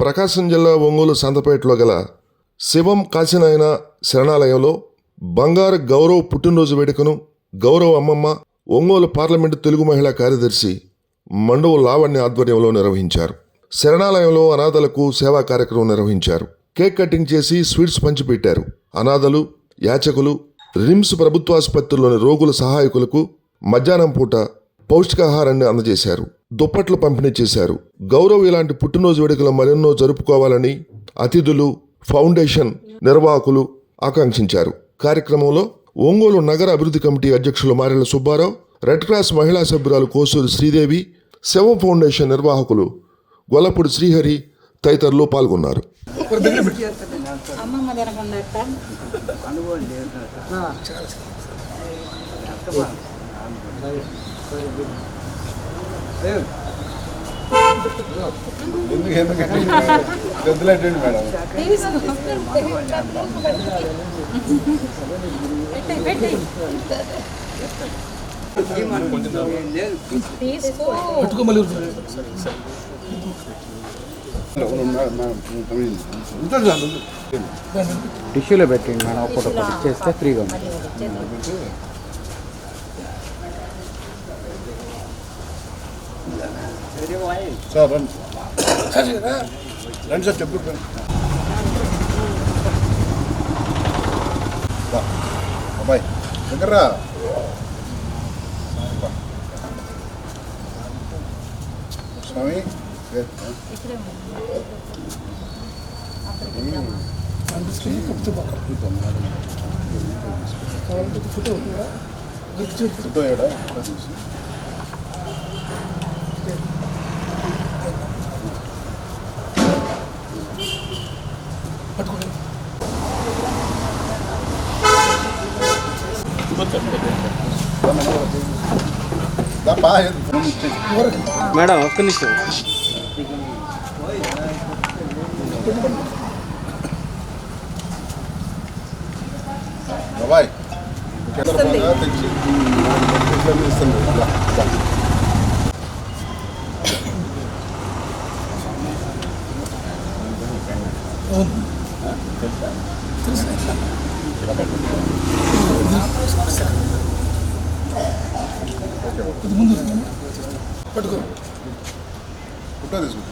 ప్రకాశం జిల్లా ఒంగోలు సంతపేటలో గల శివం కాశీనాయన శరణాలయంలో బంగారు గౌరవ్ పుట్టినరోజు వేడుకను గౌరవ్ అమ్మమ్మ ఒంగోలు పార్లమెంటు తెలుగు మహిళా కార్యదర్శి మండవ లావణ్య ఆధ్వర్యంలో నిర్వహించారు. శరణాలయంలో అనాథలకు సేవా కార్యక్రమం నిర్వహించారు. కేక్ కటింగ్ చేసి స్వీట్స్ పంచిపెట్టారు. అనాథలు యాచకులు రిమ్స్ ప్రభుత్వాసుపత్రిలోని రోగుల సహాయకులకు మధ్యాహ్నం పూట పౌష్టికాహారాన్ని అందజేశారు. దుప్పట్లు పంపిణీ చేశారు. గౌరవ్ ఇలాంటి పుట్టినరోజు వేడుకలు మరెన్నో జరుపుకోవాలని అతిథులు ఫౌండేషన్ నిర్వాహకులు ఆకాంక్షించారు. కార్యక్రమంలో ఒంగోలు నగర అభివృద్ధి కమిటీ అధ్యక్షులు మారెల సుబ్బారావు రెడ్ క్రాస్ మహిళా సభ్యురాలు కోసూరు శ్రీదేవి శవం ఫౌండేషన్ నిర్వాహకులు గొల్లపూడి శ్రీహరి తదితరులు పాల్గొన్నారు. అనుభవం ఎందుకు ఎందుకంటే గద్దులెట్టండి మేడం తీసుకో ఉంటుంది పెట్టండి మేడం ఒకటి ఒకటి ఇచ్చేస్తే ఫ్రీగా ఉంటుంది சார் ரெண்டு சார் ரெண்டு சார் டெப்யூ அம்மாய் எங்கடா சாமி அந்த ஸ்க்ரீன் கொடுத்து பார்க்கலாம் ஃபோட்டோ ஃபோட்டோ ஃபோட்டோ మేడం ఒక్క నిమిషం బాబాయ్ బాగా తెచ్చి ఇస్తుంది దా, దా. ఫోటో తీసుకుంటా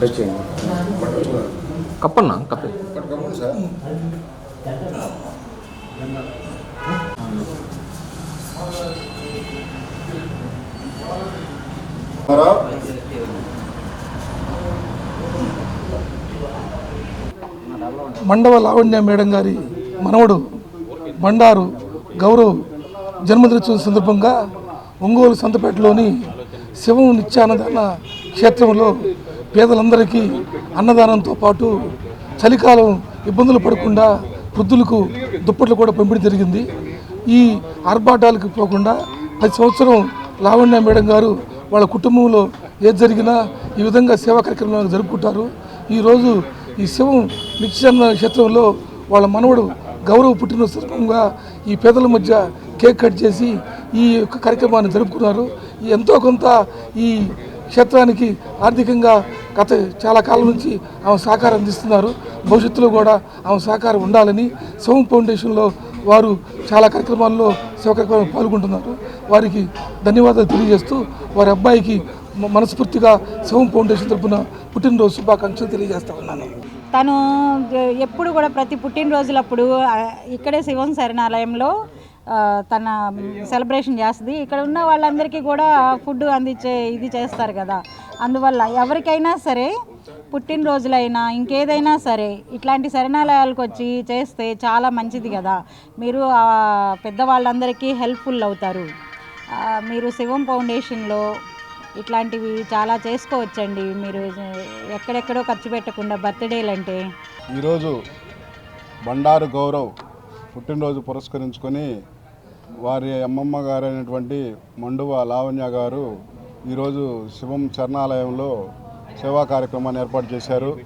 ఇచ్చాము చేయండి. కప్పన్నా కప్ప. మండవ లావణ్య మేడం గారి మనవడు బండారు గౌరవ్ జన్మదినోత్సవం సందర్భంగా ఒంగోలు సంతపేటలోని శివం నిత్యాన్నదాన క్షేత్రంలో పేదలందరికీ అన్నదానంతో పాటు చలికాలం ఇబ్బందులు పడకుండా వృద్ధులకు దుప్పట్లు కూడా పంపిణీ జరిగింది. ఈ ఆర్భాటాలకు పోకుండా ప్రతి సంవత్సరం లావణ్య మేడం గారు వాళ్ళ కుటుంబంలో ఏది జరిగినా ఈ విధంగా సేవా కార్యక్రమాలు జరుపుకుంటారు. ఈరోజు ఈ శివం నిత్యాన్న క్షేత్రంలో వాళ్ళ మనవడు గౌరవ పుట్టిన సందర్భంగా ఈ పేదల మధ్య కేక్ కట్ చేసి ఈ యొక్క కార్యక్రమాన్ని జరుపుకున్నారు. ఎంతో కొంత ఈ క్షేత్రానికి ఆర్థికంగా గత చాలా కాలం నుంచి ఆమె సహకారం అందిస్తున్నారు. భవిష్యత్తులో కూడా ఆమె సహకారం ఉండాలని శివం ఫౌండేషన్లో వారు చాలా కార్యక్రమాల్లో సేవ కార్యక్రమాలు పాల్గొంటున్నారు. వారికి ధన్యవాదాలు తెలియజేస్తూ వారి అబ్బాయికి మనస్ఫూర్తిగా శివం ఫౌండేషన్ తరఫున పుట్టినరోజు శుభాకాంక్షలు తెలియజేస్తా ఉన్నాను. తను ఎప్పుడు కూడా ప్రతి పుట్టినరోజులప్పుడు ఇక్కడే శివం శరణాలయంలో తన సెలబ్రేషన్ చేస్తుంది. ఇక్కడ ఉన్న వాళ్ళందరికీ కూడా ఫుడ్ అందించే ఇది చేస్తారు కదా. అందువల్ల ఎవరికైనా సరే పుట్టినరోజులైనా ఇంకేదైనా సరే ఇట్లాంటి శరణాలయాలకు వచ్చి చేస్తే చాలా మంచిది కదా. మీరు పెద్దవాళ్ళందరికీ హెల్ప్ఫుల్ అవుతారు. మీరు శివం ఫౌండేషన్లో ఇట్లాంటివి చాలా చేసుకోవచ్చండి. మీరు ఎక్కడెక్కడో ఖర్చు పెట్టకుండా బర్త్డేలు అంటే ఈరోజు బండారు గౌరవ్ పుట్టినరోజు పురస్కరించుకొని వారి అమ్మమ్మ గారైనటువంటి మండువ లావణ్య గారు ఈరోజు శివం శరణాలయంలో సేవా కార్యక్రమాన్ని ఏర్పాటు చేశారు.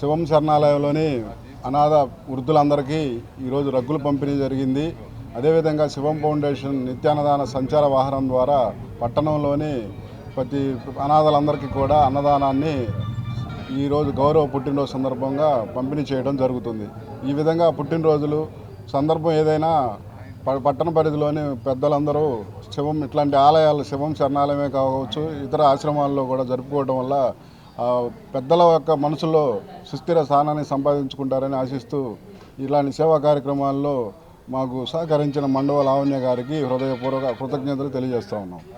శివం శరణాలయంలోని అనాథ వృద్ధులందరికీ ఈరోజు రగ్గులు పంపిణీ జరిగింది. అదేవిధంగా శివం ఫౌండేషన్ నిత్యాన్నదాన సంచార వాహనం ద్వారా పట్టణంలోని ప్రతి అనాథలందరికీ కూడా అన్నదానాన్ని ఈరోజు గౌరవ పుట్టినరోజు సందర్భంగా పంపిణీ చేయడం జరుగుతుంది. ఈ విధంగా పుట్టినరోజులు సందర్భం ఏదైనా ప- పట్టణ పరిధిలోని పెద్దలందరూ శివం ఇట్లాంటి ఆలయాలు శివం శరణాలయమే కావచ్చు ఇతర ఆశ్రమాల్లో కూడా జరుపుకోవడం వల్ల పెద్దల యొక్క మనసులో సుస్థిర స్థానాన్ని సంపాదించుకుంటారని ఆశిస్తూ ఇలాంటి సేవా కార్యక్రమాల్లో మాకు సహకరించిన మండవ లావణ్య గారికి హృదయపూర్వక కృతజ్ఞతలు తెలియజేస్తా ఉన్నాం.